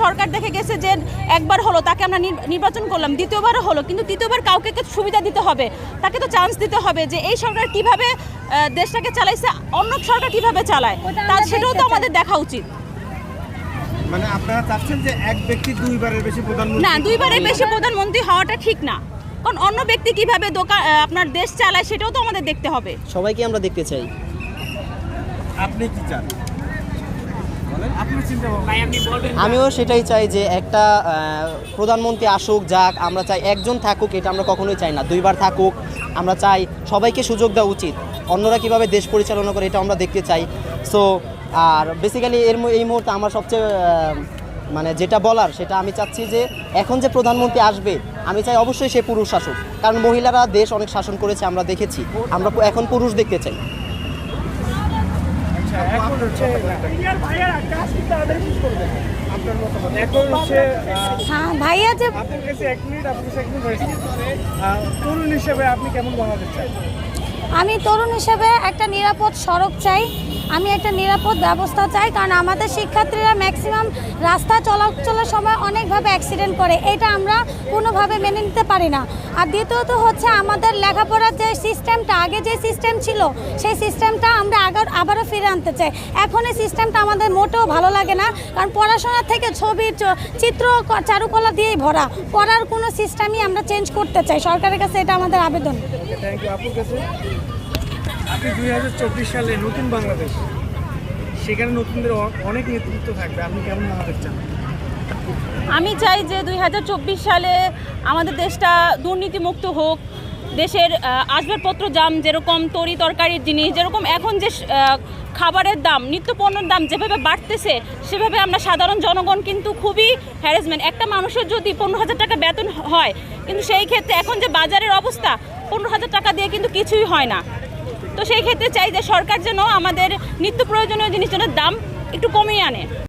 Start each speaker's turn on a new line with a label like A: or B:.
A: সরকার দেখে গেছে যে একবার হলো তাকে আমরা নির- নির্বাচন করলাম দ্বিতীয়বারও হলো কিন্তু তৃতীয়বার কাউকে সুবিধা দিতে হবে তাকে তো চান্স দিতে হবে যে এই সরকার কীভাবে দেশটাকে চালাইছে অন্য সরকার কীভাবে চালায় তার সেটাও তো আমাদের দেখা উচিত।
B: মানে আপনারা চাচ্ছেন যে এক ব্যক্তি দুইবারের বেশি প্রধানমন্ত্রী
A: না দুইবারের বেশি প্রধানমন্ত্রী হওয়াটা ঠিক না কারণ অন্য ব্যক্তি কীভাবে দোকান আপনার দেশ চালায় সেটাও তো আমাদের দেখতে হবে।
C: সবাইকে আমরা দেখতে চাই।
B: আপনি কি চান?
C: আমিও সেটাই চাই যে একটা প্রধানমন্ত্রী আসুক যাক আমরা চাই একজন থাকুক এটা আমরা কখনোই চাই না। দুইবার থাকুক আমরা চাই সবাইকে সুযোগ দেওয়া উচিত। অন্যরা কীভাবে দেশ পরিচালনা করে এটা আমরা দেখতে চাই। সো আর বেসিক্যালি এর এই মুহূর্তে আমার সবচেয়ে মানে যেটা বলার সেটা আমি চাচ্ছি যে এখন যে প্রধানমন্ত্রী আসবে আমি চাই অবশ্যই সে পুরুষ শাসক কারণ মহিলারা দেশ অনেক শাসন করেছে আমরা দেখেছি। আমরা এখন পুরুষ দেখতে চাই।
B: এখন হচ্ছে এখন হচ্ছে
D: হ্যাঁ ভাইয়া যে
B: আপনার কাছে এক মিনিট আপনার কাছে এক মিনিট তরুণ হিসেবে আপনি কেমন
D: আমি তরুণ হিসেবে একটা নিরাপদ সড়ক চাই। আমি একটা নিরাপদ ব্যবস্থা চাই, কারণ আমাদের শিক্ষার্থীরা ম্যাক্সিমাম রাস্তা চলাচলের সময় অনেকভাবে অ্যাক্সিডেন্ট করে। এটা আমরা কোনোভাবে মেনে নিতে পারি না। আর দ্বিতীয়ত হচ্ছে আমাদের লেখাপড়ার যে সিস্টেমটা আগে যে সিস্টেম ছিল, সেই সিস্টেমটা আমরা আগর, আবারও ফিরে আনতে চাই। এখন এই সিস্টেমটা আমাদের মোটেও ভালো লাগে না, কারণ পড়াশোনা থেকে ছবি চিত্র চারুকলা দিয়েই ভরা। পড়ার কোনো সিস্টেমই আমরা চেঞ্জ করতে চাই। সরকারের কাছে এটা আমাদের আবেদন।
B: আপনি দুই হাজার চব্বিশ সালে নতুন বাংলাদেশ, সেখানে নতুনদের অনেক নেতৃত্ব থাকবে। আপনি কেমন বাংলাদেশ চান?
A: আমি চাই যে দুই হাজার চব্বিশ সালে আমাদের দেশটা দুর্নীতিমুক্ত হোক, দেশের আসবাবপত্র দাম যেরকম, তরি তরকারির জিনিস যেরকম, এখন যে খাবারের দাম নিত্য পণ্যের দাম যেভাবে বাড়তেছে, সেভাবে আমরা সাধারণ জনগণ কিন্তু খুবই হ্যারাসমেন্ট একটা মানুষের যদি পনেরো হাজার টাকা বেতন হয়, কিন্তু সেই ক্ষেত্রে এখন যে বাজারের অবস্থা, পনেরো হাজার টাকা দিয়ে কিন্তু কিছুই হয় না। তো সেই ক্ষেত্রে চাই যে সরকার যেন আমাদের নিত্য প্রয়োজনীয় জিনিসজনের দাম একটু কমিয়ে আনে।